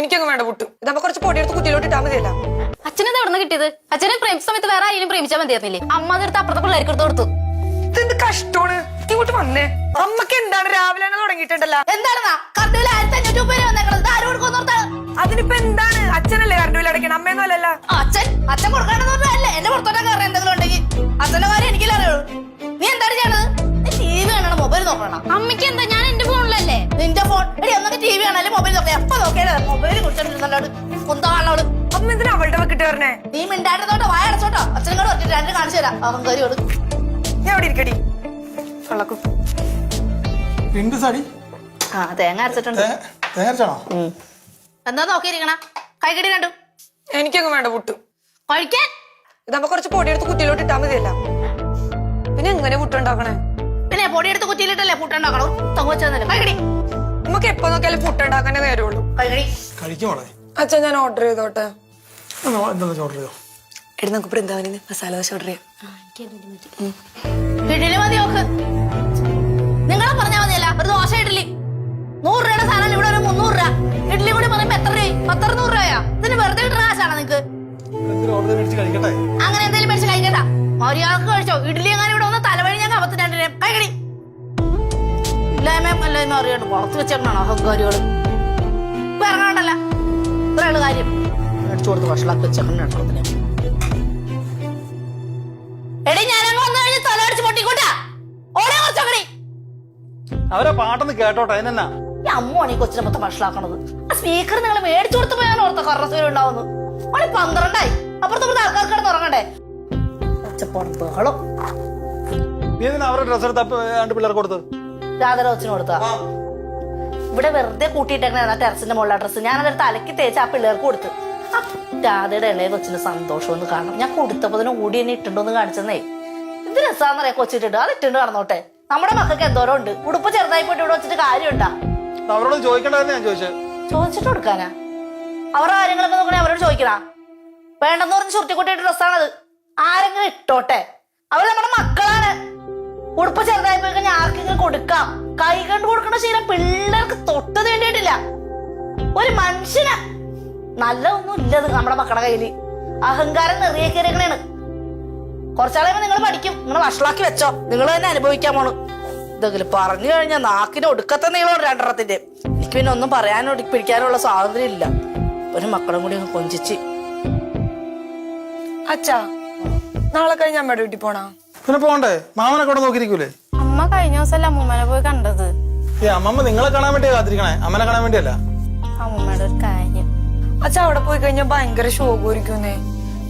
എനിക്കങ്ങ് വേണ്ട പുട്ട്. ഇതാകുമ്പോ കുറച്ച് പൊടിയെടുത്ത് കുത്തിയിലോട്ട് ഇട്ടാൽ മതിയല്ല. അച്ഛനെന്താ എവിടെ നിന്ന് കിട്ടിയത്? അച്ഛനെ പ്രേമിച്ച സമയത്ത് വേറെ ആരെയും പ്രേമിച്ചാൽ മതിയായിരുന്നില്ലേ? അമ്മ അതെടുത്ത് അപ്പുറത്തെ പിള്ളേർക്ക് എടുത്ത് കൊടുത്തു. ഇതെന്ത് കഷ്ടമാണ്? ഇങ്ങോട്ട് വന്നേ. അമ്മയ്ക്ക് എന്താണ് രാവിലെ തുടങ്ങിയിട്ടുണ്ടല്ല. എന്താണെന്നാ? കറണ്ടിൽ ആയിരത്തി അഞ്ഞൂറ്റി മുപ്പത് വന്നേക്കണത് ആരും കൊടുക്കുന്നോർത്താണ് അതിനിപ്പോ എന്താണ്? അച്ഛനല്ലേ കറണ്ട് ബില്ല് അടയ്ക്കണം? അമ്മയൊന്നും അല്ലല്ല. അച്ഛൻ അച്ഛൻ കൊടുക്കാണെന്ന് പറഞ്ഞല്ലേ എന്റെ പുറത്തോട്ടൊക്കെ കയറി എന്തെങ്കിലും ഉണ്ടെങ്കിൽ. അച്ഛന്റെ കാര്യം എനിക്കല്ലേ അറിയുള്ളൂ. നീ എന്താണ് ചെയ്യണത്? നീ ടി വി കാണണം? മൊബൈൽ നോക്കണം? അമ്മയ്ക്ക് ആളാൾ അമ്മ എന്തിനാ അവളുടെ വെക്കിട്ട് പറഞ്ഞേ നീ മിണ്ടായിരുന്നോട്ടോ വായ അടച്ചോട്ടോ. അച്ഛനും കൂടെ ഒറ്റ രണ്ട് കാണിച്ചു തരാം. അവൻ കയറി കൊടുക്കും ഞാൻ അവിടെ ഇരിക്കടി. കൊള്ളക്കും. ആ തേങ്ങ അരച്ചിട്ടുണ്ട്. തേങ്ങരച്ചാണോ? എന്താ നോക്കിയിരിക്കണ? കൈകടി കണ്ടു? എനിക്കങ്ങ് വേണ്ട പുട്ട്. കഴിക്കാൻ? ഇതാകുമ്പോ കുറച്ച് പൊടിയെടുത്ത് കുത്തിയിലോട്ട് ഇട്ടാ മതിയല്ല. പിന്നെ എങ്ങനെ പുട്ട് ഉണ്ടാക്കണേ? പിന്നെ പൊടിയെടുത്ത് കുത്തിയിലിട്ടല്ലേ പുട്ടുണ്ടാക്കണം തങ്ങ വെച്ചാൽ കൈകടി. നമുക്ക് എപ്പോ നോക്കിയാലും പുട്ടുണ്ടാക്കാനേ നേരമുള്ളൂ. കഴിക്കുമോളെ അച്ഛൻ ഞാൻ ഓർഡർ ചെയ്തോട്ടെ. എന്താ ഓർഡർ ചെയ്തോ എടി നമുക്ക് ബൃന്ദാവനിന്ന് മസാല ദോശ ഓർഡർ ചെയ്യാം. ഇഡലി മതി നോക്ക് നിങ്ങളെ പറഞ്ഞാ മതിയല്ല ഒരു ദോശ ഇഡലി നൂറ് രൂപയുടെ സാധനം ഇവിടെ ഒരു മുന്നൂറ് രൂപ. ഇഡലി കൂടി പറയുമ്പോ എത്ര രൂപ പത്തറുന്നൂറ് രൂപയാ? ഇതിന് വെറുതെ കിട്ടുന്ന കാശാണോ നിങ്ങക്ക്? അങ്ങനെ എന്തെങ്കിലും മേടിച്ച് കഴിക്കണ്ട. മര്യാദയ്ക്ക് കഴിച്ചോ. ഇഡലി എങ്ങനെ ഇവിടെ വന്ന് തലവഴി ഞാൻ കവത്ത് രണ്ടിനെ. കൈകടി ഇല്ലായ്മയും അല്ലെന്ന് അറിയണ്ട പുറത്ത് വെച്ചിട്ടുണ്ടാണോ അഹങ്കാരികൾ? ഇത്രയുള്ള കാര്യം മേടിച്ചു കൊടുത്ത് വഷളാക്കി വെച്ചേക്കണേ എടി ഞാനങ്ങ് വന്നു കഴിഞ്ഞ് തല അടിച്ച് പൊട്ടിക്കൂട്ടാ. ഓടെ കുറച്ചോക്കടി അവരെ പാട്ടൊന്ന് കേട്ടോട്ടെ അതിനെന്നാ ഈ അമ്മയാണ് ഈ കൊച്ചിനെ മൊത്തം വഷളാക്കണത്. ആ സ്പീക്കർ നിങ്ങൾ മേടിച്ചു കൊടുത്തപ്പോ ഞാൻ ഓർത്ത കറസൂര് ഉണ്ടാവുന്നു. മണി പന്ത്രണ്ടായി. അപ്പുറത്ത് ആൾക്കാർ കിടന്ന് ഉറങ്ങണ്ടേ? ഒച്ചപ്പോടും ബഹളം നീ എന്തിനാ അവരുടെ ഡ്രസ്സ് എടുത്ത് രണ്ട് പിള്ളേർക്ക് കൊടുത്ത് രാധര കൊച്ചിന് കൊടുത്താ ഇവിടെ വെറുതെ കൂട്ടിയിട്ടേക്കണ ടെറസിന്റെ മുകളിലെ ഡ്രസ്സ് ഞാൻ അതെടുത്ത് അലക്കി തേച്ച് ആ പിള്ളേർക്ക് കൊടുത്ത്. രാധയുടെ ഇളയ കൊച്ചിന് സന്തോഷം ഒന്ന് കാണണം. ഞാൻ കൊടുത്തപ്പോ തന്നെ ഓടി എന്നെ ഇട്ടുണ്ടോന്ന് കാണിച്ചെന്നേ. ഇത് രസാന്നറിയാ കൊച്ചിട്ടുണ്ട് അത് ഇട്ടുണ്ട് കടന്നോട്ടെ നമ്മുടെ മക്കൾക്ക് എന്തോരം ഉണ്ട്. ഉടുപ്പ് ചെറുതായി പോയിട്ട് ഇവിടെ വെച്ചിട്ട് കാര്യമുണ്ടാ? അവരോട് ചോദിക്കണ്ടെന്ന് ഞാൻ ചോദിച്ചത്. ചോദിച്ചിട്ട് കൊടുക്കാനാ? അവരുടെ കാര്യങ്ങളൊക്കെ നോക്കണേ അവരോട് ചോദിക്കണ? വേണ്ടെന്ന് പറഞ്ഞ് ചുരുട്ടിക്കുട്ടിയുടെ ഡ്രസ്സാണത്. ആരെങ്കിലും ഇട്ടോട്ടെ. അവർ നമ്മുടെ മക്കളാണ്. ഉടുപ്പ് ചെറുതായി പോയി കഴിഞ്ഞാൽ ആർക്കെങ്കിലും കൊടുക്കാം. കൈ കണ്ട് കൊടുക്കേണ്ട ശീലം പിള്ളേർക്ക് തൊട്ടത് വേണ്ടിയിട്ടില്ല. ഒരു മനുഷ്യന് നല്ല ഒന്നും ഇല്ലത് നമ്മുടെ മക്കളുടെ കയ്യിൽ. അഹങ്കാരം നിറയെ കയറിയാണ് കുറച്ചാളെ നിങ്ങൾ പഠിക്കും. നിങ്ങൾ വഷളാക്കി വെച്ചോ. നിങ്ങൾ തന്നെ അനുഭവിക്കാൻ പോണു. ഇതെങ്കിലും പറഞ്ഞു കഴിഞ്ഞാൽ നാക്കിന് ഒടുക്കത്തെ നീളം രണ്ടെണ്ണത്തിന്റെ. എനിക്ക് പിന്നെ ഒന്നും പറയാനോ പിടിക്കാനുള്ള സ്വാതന്ത്ര്യം ഇല്ല. ഒരു മക്കളും കൂടി കൊഞ്ചിച്ച്. അച്ഛാ നാളെ കഴിഞ്ഞ് അമ്മയുടെ വീട്ടിൽ പോണാ? പിന്നെ പോണ്ടേ? മാമനെ കൂടെ നോക്കിയിരിക്കൂലേ? അമ്മ കഴിഞ്ഞ ദിവസമല്ല അമ്മൂമ്മനെ പോയി കണ്ടത്? അമ്മമ്മ നിങ്ങളെ കാണാൻ വേണ്ടി കാത്തിരിക്കണേ. അമ്മനെ കാണാൻ വേണ്ടിയല്ല. അമ്മൂമ്മയുടെ ഒരു കാര്യം. അച്ഛാ അവിടെ പോയി കഴിഞ്ഞാൽ ഭയങ്കര ശോകമായിരിക്കുന്നേ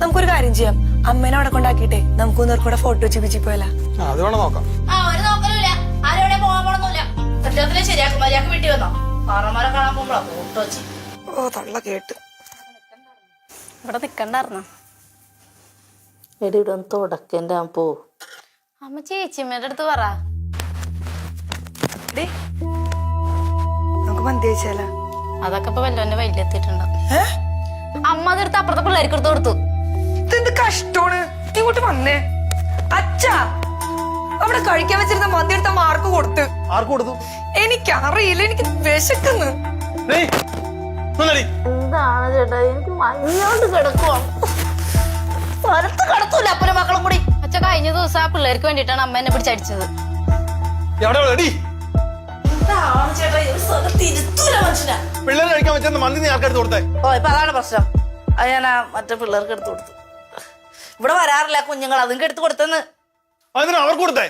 നമുക്കൊരു കാര്യം ചെയ്യാം. അമ്മേനെ അവിടെ കൊണ്ടാക്കിയിട്ടേ നമുക്ക് കൂടെ ഫോട്ടോ വെച്ച് പിച്ചി പോയല്ല ആ അത് വേണം നോക്കാം. ഒരു ഓ തള്ള കേട്ട്. ഇവിടെ നിക്കണ്ടായിരുന്നോ? എടി ഇവിടെ തുടക്കന്റെ പോ. അമ്മ ചേച്ചിമ്മേടെ അടുത്ത് പറ. നമുക്ക് മന്തി കഴിച്ചാലോ അതൊക്കെ ഇപ്പൊ വല്ലോന്റെ വൈലെത്തിയിട്ടുണ്ട് ഏ? അമ്മ അതെടുത്ത് അപ്പുറത്തെ പിള്ളേർക്ക് എടുത്ത് കൊടുത്തു. ഇതെന്ത് കഷ്ടമാണ്? ഇങ്ങോട്ട് വന്നേ. അച്ഛാ അവിടെ കഴിക്കാൻ വെച്ചിരുന്ന മന്തി എടുത്ത മാർക്ക് കൊടുത്ത്? ആർക്ക് കൊടുത്തു? എനിക്കറിയില്ല എനിക്ക് വിശക്കുന്നു. ഒന്നടി. എന്താണ് ചേട്ടാ? എനിക്ക് മഞ്ഞോണ്ട് കിടക്കുവാണ് സ്ഥലത്ത് കിടത്തൂല അപ്പനും മക്കളും കൂടി. അച്ഛ കഴിഞ്ഞ ദിവസം ആ പിള്ളേർക്ക് വേണ്ടിയിട്ടാണ് അമ്മ എന്നെ പിടിച്ചടിച്ചത്. എവിടെ പിള്ളേര് കഴിക്കാൻ വെച്ചെന്ന് മന്തി നീ ആൾക്കാർക്ക് കൊടുത്തേ? ഓ ഇപ്പൊ അതാണ് പ്രശ്നം. അത് ഞാൻ ആ മറ്റേ പിള്ളേർക്ക് എടുത്തു കൊടുത്തു. ഇവിടെ വരാറില്ല കുഞ്ഞുങ്ങൾ അതിങ്ങൾക്ക് എടുത്തു കൊടുത്തെന്ന്. അതിന് അവർക്ക് കൊടുത്തേ?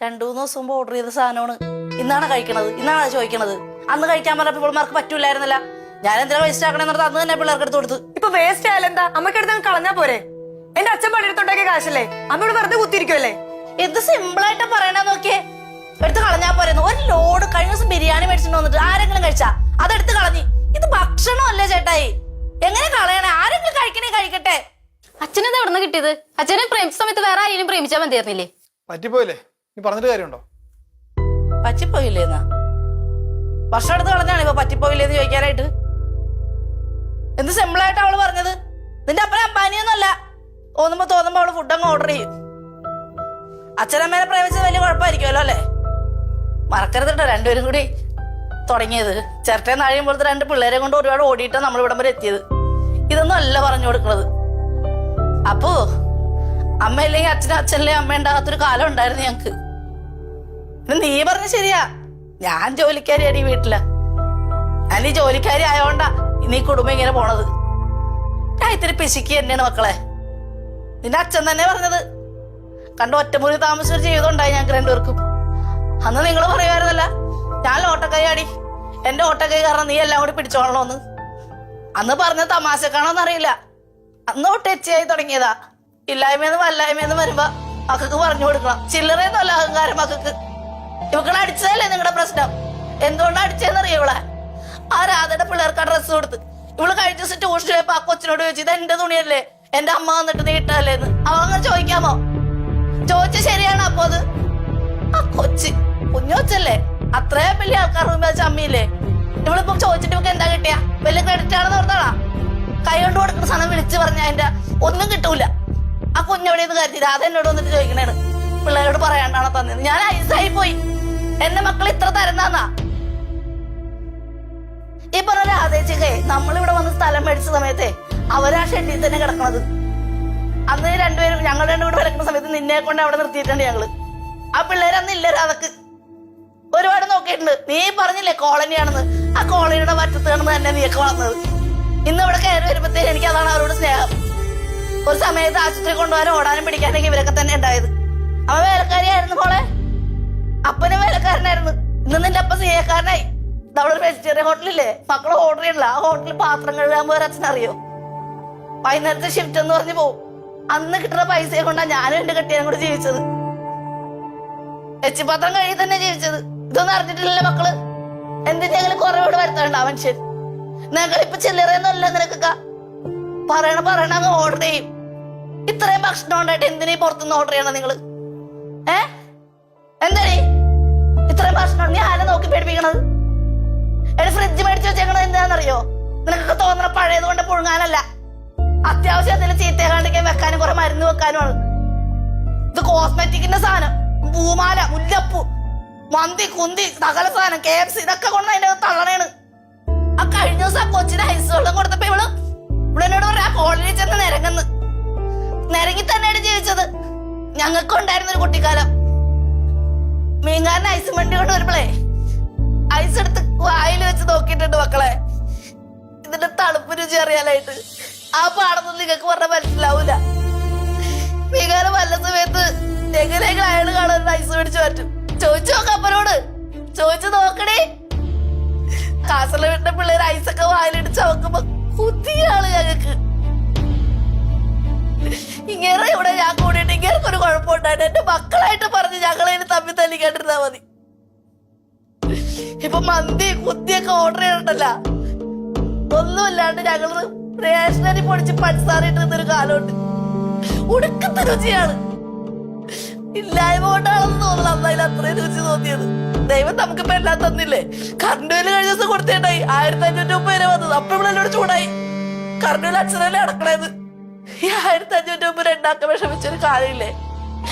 രണ്ടു മൂന്ന് ദിവസം മുമ്പ് ഓർഡർ ചെയ്ത സാധനമാണ്. ഇന്നാണ് കഴിക്കണത് ഇന്നാണ് ചോദിക്കണത്. അന്ന് കഴിക്കാൻ പറഞ്ഞപ്പോൾ പിള്ളേർക്ക് പറ്റൂലായിരുന്നില്ല ഞാൻ എന്തിനാ വേസ്റ്റ് ആക്കണെന്ന് അന്ന് തന്നെ പിള്ളേർക്ക് എടുത്തു കൊടുത്തു. ഇപ്പൊ വേസ്റ്റ് ആയാലെന്താ അമ്മയ്ക്ക് എടുത്ത് കളഞ്ഞാ പോരെ? എന്റെ അച്ഛൻ പണിയെടുത്തുണ്ടാക്കിയ കാശല്ലേ? അമ്മയോട് വെറുതെ കുത്തിരിക്കുമല്ലേ എന്ത് സിമ്പിൾ ആയിട്ട് പറയണ നോക്കിയേ. എടുത്ത് കളഞ്ഞാ പോരുന്നു. ഒരു ലോഡ് കഴിഞ്ഞ ദിവസം ബിരിയാണി മേടിച്ചിട്ട് വന്നിട്ട് ആരെങ്കിലും കഴിച്ചാ? അതെടുത്ത് കളഞ്ഞി. ഇത് ഭക്ഷണമല്ലേ ചേട്ടായി? എങ്ങനെ കളയണേ? ആരെങ്കിലും കഴിക്കണേ കഴിക്കട്ടെ. അച്ഛനെന്താ എവിടെ നിന്ന് കിട്ടിയത്? അച്ഛനെ പ്രേമിച്ച സമയത്ത് വേറെ ആരെയും പ്രേമിച്ചാൽ മതിയായിരുന്നില്ലേ? പറ്റിപ്പോയില്ലേ? നീ പറഞ്ഞിട്ട് കാര്യമുണ്ടോ? പറ്റിപ്പോയില്ലേന്നാ? വർഷം എടുത്ത് കളഞ്ഞാണ് ഇപ്പൊ പറ്റിപ്പോയില്ലേന്ന് ചോദിക്കാനായിട്ട്? എന്ത് സിമ്പിൾ ആയിട്ട് അവൾ പറഞ്ഞത്? നിന്റെ അപ്പനെ അമ്പാനിയൊന്നുമല്ല. തോന്നുമ്പോ തോന്നുമ്പോ അവൾ ഫുഡ് അങ്ങ് ഓർഡർ ചെയ്യും. അച്ഛനമ്മേനെ പ്രേമിച്ചത് വലിയ കുഴപ്പമായിരിക്കുമല്ലോ അല്ലേ? മറക്കരുത് കേട്ടോ രണ്ടുപേരും കൂടി തുടങ്ങിയത്. ചിരട്ടെ നാഴിയുമ്പോഴത്തെ രണ്ട് പിള്ളേരെ കൊണ്ട് ഒരുപാട് ഓടിയിട്ടാ നമ്മൾ ഇവിടം വരെ എത്തിയത്. ഇതൊന്നും അല്ല പറഞ്ഞു കൊടുക്കുന്നത്. അപ്പോ അമ്മ അമ്മയില്ലെങ്കിൽ അച്ഛനും അച്ഛനില്ലേ അമ്മ ഉണ്ടാകാത്തൊരു കാലം ഉണ്ടായിരുന്നു ഞങ്ങക്ക്. നീ പറഞ്ഞ ശരിയാ. ഞാൻ ജോലിക്കാരിയാണ് ഈ വീട്ടിൽ. ഞാൻ ഈ ജോലിക്കാരി ആയോണ്ടാ ഇനി കുടുംബം ഇങ്ങനെ പോണത്. ഞാൻ ഇത്തിരി പിശുക്കി തന്നെയാണ് മക്കളെ. നിന്റെ അച്ഛൻ തന്നെ പറഞ്ഞത്. കണ്ട ഒറ്റമുറി താമസിച്ചൊരു ജീവിതം ഉണ്ടായി ഞങ്ങൾക്ക് രണ്ടുപേർക്കും. അന്ന് നിങ്ങൾ പറയുമായിരുന്നല്ല ഞാൻ ഓട്ടക്കൈ ആടി എന്റെ ഓട്ടക്കൈ കാരണം നീ എല്ലാം കൂടി പിടിച്ചോളണോന്ന്. അന്ന് പറഞ്ഞ തമാശക്കാണോന്ന് അറിയില്ല. അന്ന് തൊട്ട് എച്ചിയായി തുടങ്ങിയതാ. ഇല്ലായ്മയെന്ന് വല്ലായ്മയെന്ന് വരുമ്പോ മക്കൾക്ക് പറഞ്ഞു കൊടുക്കണം. ചില്ലറയൊന്നുമല്ല അഹങ്കാരം മക്കൾക്ക്. ഇവക്കളെ അടിച്ചതല്ലേ നിങ്ങളുടെ പ്രശ്നം? എന്തുകൊണ്ടാ അടിച്ചതെന്ന് ഇവളെ? ആ രാധയുടെ പിള്ളേർക്ക് ഡ്രസ്സ് കൊടുത്ത്. ഇവൾ കഴിച്ച ദിവസം ട്യൂഷൻ പോയപ്പോ ആ കൊച്ചിനോട് ചോദിച്ചു ഇത് എന്റെ തുണിയല്ലേ? എന്റെ അമ്മ വന്നിട്ട് നീ ഇട്ടല്ലേന്ന് അവ അങ്ങനെ ചോദിക്കാമോ? ചോദിച്ചു ശരിയാണ് അപ്പോ അത്? ആ കൊച്ച് കുഞ്ഞൊച്ചല്ലേ അത്രയും വലിയ ആൾക്കാർ റൂമിൽ വെച്ച അമ്മയില്ലേ? ഇവളിപ്പോ ചോദിച്ചിട്ട് എന്താ കിട്ടിയ? വലിയ ക്രെഡിറ്റ് ആണെന്ന് ഓർത്താളാ കൈ കൊണ്ട് കൊടുക്കുന്ന സാധനം വിളിച്ചു പറഞ്ഞ അതിന്റെ ഒന്നും കിട്ടൂല. ആ കുഞ്ഞെവിടെ നിന്ന് അത് എന്നോട് വന്നിട്ട് ചോദിക്കണേണ്. പിള്ളേരോട് പറയാണ്ടാണോ തന്നത്. ഞാൻ ഐസായി പോയി. എന്റെ മക്കൾ ഇത്ര തരുന്നാന്നാ ഈ പറഞ്ഞ രാധേച്ചിക്കേ നമ്മളിവിടെ വന്ന് സ്ഥലം മേടിച്ച സമയത്തെ അവരാ ഷെഡിൽ തന്നെ കിടക്കണത്. അന്ന് രണ്ടുപേരും ഞങ്ങൾ രണ്ടുപേരും കിടക്കുന്ന സമയത്ത് നിന്നെ കൊണ്ട് അവിടെ നിർത്തിയിട്ടുണ്ട് ഞങ്ങൾ. ആ പിള്ളേര് അന്ന് ഇല്ല രാധക്ക് ഒരുപാട് നോക്കിയിട്ടുണ്ട്. നീ പറഞ്ഞില്ലേ കോളനിയാണെന്ന്? ആ കോളനിയുടെ വറ്റത്ത് കിടന്ന് തന്നെ നീയൊക്കെ വളർന്നത്. ഇന്ന് ഇവിടെ കയറി വരുമ്പത്തേന് എനിക്ക് അതാണ് അവരോട് സ്നേഹം. ഒരു സമയത്ത് ആശുപത്രി കൊണ്ടുപോകാനും ഓടാനും പിടിക്കാനൊക്കെ ഇവരൊക്കെ തന്നെ ഉണ്ടായത്. അവ വേലക്കാരിയായിരുന്നു മോളെ. അപ്പനും വേലക്കാരനായിരുന്നു. ഇന്ന് നിന്റെ അപ്പ സിയക്കാരനായി. നമ്മളൊരു വെജിറ്റേറിയൻ ഹോട്ടലില്ലേ മക്കൾ ഓർഡർ ചെയ്യണില്ല. ആ ഹോട്ടലിൽ പാത്രം കഴുകാൻ പോയ അച്ഛൻ അറിയോ? വൈകുന്നേരത്തെ ഷിഫ്റ്റ് എന്ന് പറഞ്ഞു പോവും. അന്ന് കിട്ടുന്ന പൈസയെ കൊണ്ടാണ് ഞാനും എന്റെ കെട്ടിയാനും കൂടെ ജീവിച്ചത്. എച്ചിപ്പാത്രം കഴുകി തന്നെ ജീവിച്ചത്. ഇതൊന്നും അറിഞ്ഞിട്ടില്ലല്ലോ മക്കൾ. എന്തിനെങ്കിലും കുറവോട് വരുത്തണ്ട മനുഷ്യൻ നിങ്ങൾ ഇപ്പൊ ചില്ലറയൊന്നും അല്ല നിനക്കൊക്കെ. പറയണ പറയണ അങ്ങ് ഓർഡർ ചെയ്യും. ഇത്രയും ഭക്ഷണം ഉണ്ടായിട്ട് എന്തിനീ പുറത്തുനിന്ന് ഓർഡർ ചെയ്യണം നിങ്ങൾ? ഏ? എന്താടി? ഇത്രയും ഭക്ഷണം നീ ആരെ നോക്കി പേടിപ്പിക്കണത്? എടി ഫ്രിഡ്ജ് മേടിച്ച് വെച്ചേക്കണത് എന്താണെന്നറിയോ? നിനക്കൊക്കെ തോന്നണ പഴയത് കൊണ്ട് പുഴുങ്ങാനല്ല. അത്യാവശ്യം എന്തെങ്കിലും ചീത്തയാകാണ്ടിരിക്കാൻ വെക്കാനും കുറെ മരുന്ന് വെക്കാനുമാണ്. ഇത് കോസ്മെറ്റിക്കിന്റെ സാധനം. പൂമാല മുല്ലപ്പൂ. മന്തി കുന്തി സകല സാധനം കെ എഫ് സി ഇതൊക്കെ കൊണ്ട് അതിന്റെ തള്ളണേണ് ആ കഴിഞ്ഞ ദിവസം ആ കൊച്ചിന് ഐസ് വെള്ളം കൊടുത്തപ്പോ ഇവൾ ഇവളെന്നോട് പറയാ കോളേജിൽ ചെന്ന് നിരങ്ങുന്നു. നിരങ്ങി തന്നെയാണ് ജീവിച്ചത്. ഞങ്ങൾക്ക് ഉണ്ടായിരുന്ന ഒരു കുട്ടിക്കാലം. മീൻകാരൻ ഐസ് വണ്ടി കൊണ്ട് വരുമ്പളേ ഐസ് എടുത്ത് വായിൽ വെച്ച് നോക്കിയിട്ടുണ്ട് മക്കളെ. ഇതിന്റെ തണുപ്പ് രുചി അറിയാനായിട്ട്. ആ പാടൊന്നും നിങ്ങൾക്ക് പറഞ്ഞാൽ മനസ്സിലാവൂല. മീൻകാരൻ വല്ല സമയത്ത് എങ്ങനെയെങ്കിലും അയാൾ കാണാൻ ഐസ് മേടിച്ചു പറ്റും ചോദിച്ചു നോക്ക അപ്പനോട്. ചോദിച്ചു നോക്കണേ. കാസർഗോഡ് വീട്ടിലെ പിള്ളേർ ഐസൊക്കെ വായിലിടിച്ച് നോക്കുമ്പോ കുതിയാൾ ഞങ്ങക്ക്. ഇങ്ങനെ ഇവിടെ ഞാൻ കൂടിയിട്ട് ഇങ്ങനെ ഒരു കുഴപ്പമുണ്ടായിട്ട് എന്റെ മക്കളായിട്ട് പറഞ്ഞ് ഞങ്ങളെ തമ്മി തല്ലിക്കാണ്ടിരുന്നാ മതി. ഇപ്പൊ മന്തി കുത്തിയൊക്കെ ഓർഡർ ചെയ്യണ്ടല്ല. ഒന്നുമില്ലാണ്ട് ഞങ്ങൾ റേഷനറി പൊടിച്ച് പഞ്ചസാര ഇട്ടിരുന്നൊരു കാലമുണ്ട്. ഉടുക്കത്തെ രുചിയാണ്. ഇല്ലായ്മ കൊണ്ടാണെന്ന് തോന്നുന്നു അന്നതിൽ അത്രയും രുചി തോന്നിയത്. ദൈവം നമുക്കിപ്പോ എല്ലാം തന്നില്ലേ? കറണ്ട് ബില്ല് കഴിഞ്ഞ ദിവസം കൊടുത്തേണ്ടായി ആയിരത്തി അഞ്ഞൂറ്റി മുപ്പത് രൂപ വന്നത്. അപ്പൊ ഇവിടെ ചൂടായി. കറണ്ട് ബില്ല് അച്ഛനല്ലേ അടക്കണേത്. ഈ ആയിരത്തി അഞ്ഞൂറ്റി മുപ്പത് രണ്ടാക്ക വിഷമിച്ചൊരു കാര്യമില്ലേ?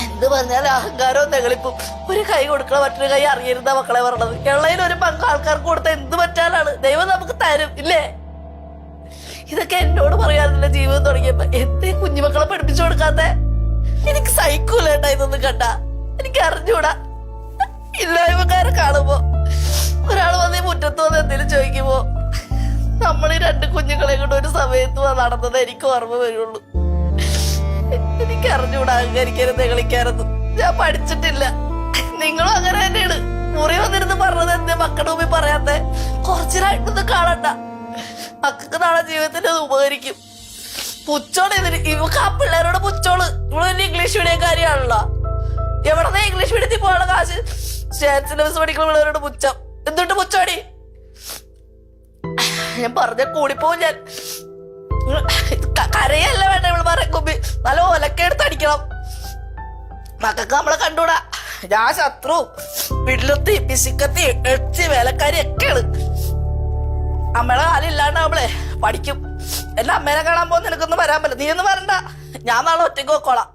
എന്ത് പറഞ്ഞാലും അഹങ്കാരവും നെകളിപ്പും ഒരു കൈ കൊടുക്കണ മറ്റൊരു കൈ അറിയരുന്ന മക്കളെ പറഞ്ഞത്. എള്ളയിൽ ഒരു പങ്ക് ആൾക്കാർക്ക് കൊടുത്ത എന്ത് പറ്റാനാണ്? ദൈവം നമുക്ക് തരും ഇല്ലേ? ഇതൊക്കെ എന്നോട് പറയാറില്ല ജീവിതം തുടങ്ങിയപ്പോ. എന്തേ കുഞ്ഞുമക്കളെ പഠിപ്പിച്ചു കൊടുക്കാത്ത? ഏട്ടാ ഇതൊന്നും കണ്ട. എനിക്ക് അറിഞ്ഞൂടാ. ഇല്ലായ്മക്കാരെ കാണുമ്പോ. ഒരാൾ വന്ന് ഈ മുറ്റത്ത് വന്ന് എന്തെങ്കിലും ചോദിക്കുമ്പോ നമ്മൾ ഈ രണ്ട് കുഞ്ഞുങ്ങളെ കൊണ്ട് ഒരു സമയത്ത് നടന്നത് എനിക്ക് ഓർമ്മ വരുള്ളൂ. എനിക്ക് അറിഞ്ഞൂടാ അഹങ്കരിക്കാനും നെകളിക്കാനൊന്നും ഞാൻ പഠിച്ചിട്ടില്ല. നിങ്ങളും അങ്ങനെ തന്നെയാണ്. മുറി വന്നിരുന്ന് പറഞ്ഞത് എന്തേ മക്കളുടെ മുമ്പിൽ പറയാത്തെ? കുറച്ചിനായിട്ടൊന്നും കാണണ്ട. മക്കൾക്ക് നാളെ ജീവിതത്തിൽ അത് ഉപകരിക്കും. പുച്ചോട് ഇതിന് ഇവക്ക് ആ പിള്ളേരോട് പുച്ചോൾ. ഇവിടെ ഇംഗ്ലീഷ് മീഡിയം കാര്യമാണല്ലോ എവിടെ ഇംഗ്ലീഷ് മീഡിയത്തിൽ പോകാനുള്ള കാശ്? സിലബസ് പഠിക്കുന്ന പിള്ളേരോട് പുച്ഛം എന്തുകൊണ്ട് പുച്ചോടി? ഞാൻ പറഞ്ഞ കൂടിപ്പോവും ഞാൻ. കരയല്ല വേണ്ട ഇവൾ പറയാൻ കുമ്പി നല്ല ഒലക്കെടുത്ത് അടിക്കണം. മക്കൾക്ക് നമ്മളെ കണ്ടൂടാ. ഞാൻ ശത്രു. വില്ലത്തി പിശുക്കത്തി എടുത്തി വേലക്കാരി ഒക്കെയാണ് അമ്മയുടെ നമ്മളെ പഠിക്കും. എല്ലാം അമ്മേനെ കാണാൻ പോകുന്ന നിനക്കൊന്നും വരാൻ പറ്റില്ല. നീ ഒന്നും വരണ്ട. ഞാൻ നാളെ ഒറ്റയ്ക്ക് വെക്കോളാം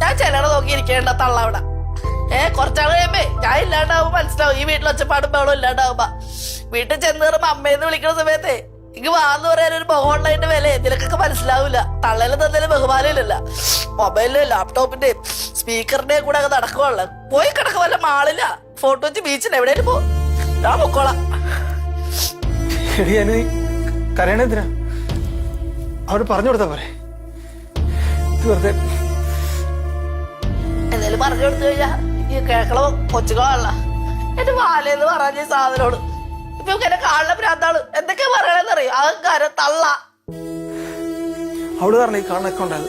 ഞാൻ ചിലടെ നോക്കി ഇരിക്കേണ്ട തള്ള അവിടെ. ഏ കുറച്ചാൾ കഴിയുമ്പേ ഞാൻ ഇല്ലാണ്ടാവും മനസ്സിലാവും. ഈ വീട്ടിൽ ഒച്ചപ്പാടും ബഹളം ഇല്ലാണ്ടാവുമ്പ. വീട്ടിൽ ചെന്ന് കയറുമ്പോ അമ്മയെന്ന് വിളിക്കുന്ന സമയത്തെ എനിക്ക് വാന്ന് പറയാൻ ഒരു ബഹുണ്ടായിട്ട് വില ഇതിലൊക്കെ മനസ്സിലാവില്ല. തള്ളയിൽ തന്നാലും ബഹുമാനം ഇല്ലല്ല. മൊബൈലിലും ലാപ്ടോപ്പിന്റെയും സ്പീക്കറിന്റെയും കൂടെ അങ്ങ് നടക്കുവള്ള പോയി കിടക്കുക വല്ല മാളില്ല ഫോട്ടോ വെച്ച് ബീച്ചിൽ എവിടെയും പോ. ഞാൻ പൊക്കോളാം. കരയണെന്തിനാ അവർ പറഞ്ഞു കൊടുത്താ പോരെ. വെറുതെ എന്തായാലും പറഞ്ഞു കൊടുത്തു കഴിഞ്ഞാ ഈ കേക്കള കൊച്ചുകളല്ല എന്റെ വാലെന്ന് പറഞ്ഞ സാധനോട് ഇപ്പൊ എന്നെ കാണുന്ന പ്രാന്താൾ എന്തൊക്കെയാ പറയണെന്നറിയോ? അഹങ്കാരം തള്ള. അവൾ പറഞ്ഞ ഈ കാണാനൊക്കെ ഉണ്ടായത്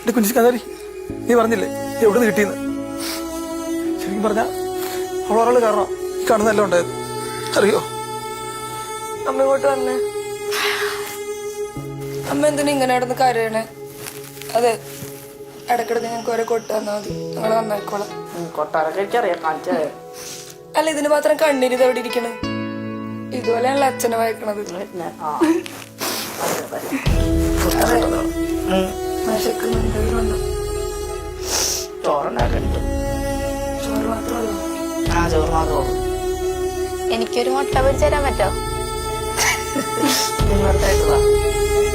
എന്റെ കുഞ്ചിക്കാരി നീ പറഞ്ഞില്ലേ? എവിടെ നിന്ന് കിട്ടിയെന്ന് ശരിക്കും പറഞ്ഞ അവളൊരാൾ കാരണം ഈ കാണുന്നല്ല ഉണ്ടായത് അറിയോ? അമ്മ ഇങ്ങോട്ട് വന്നേ. അമ്മ എന്തിനാ ഇങ്ങനെ നടന്ന് കരയണേ അതെ ഇടക്കിടക്ക് ഞങ്ങൾക്ക് ഓരോ കൊട്ടാന്നാ മതി ഞങ്ങൾ നന്നായിക്കോളാം കൊട്ടാരൊക്കെ എനിക്കറിയാം കാണിച്ചേ അല്ല ഇതിന് മാത്രം കണ്ണീര് ഇത് എവിടെ ഇരിക്കണ് ഇതുപോലെയാണല്ലോ അച്ഛനെ വായിക്കണത് അതെ വിശക്കുന്നുണ്ട് ഇതിലുണ്ട്. ചോറുണ്ടാക്കണ്ട് ചോറ് മാത്രമല്ലോ ആ ചോറ് മാത്രമേ എനിക്കൊരു മുട്ട പൊരിച്ചു തരാൻ പറ്റോ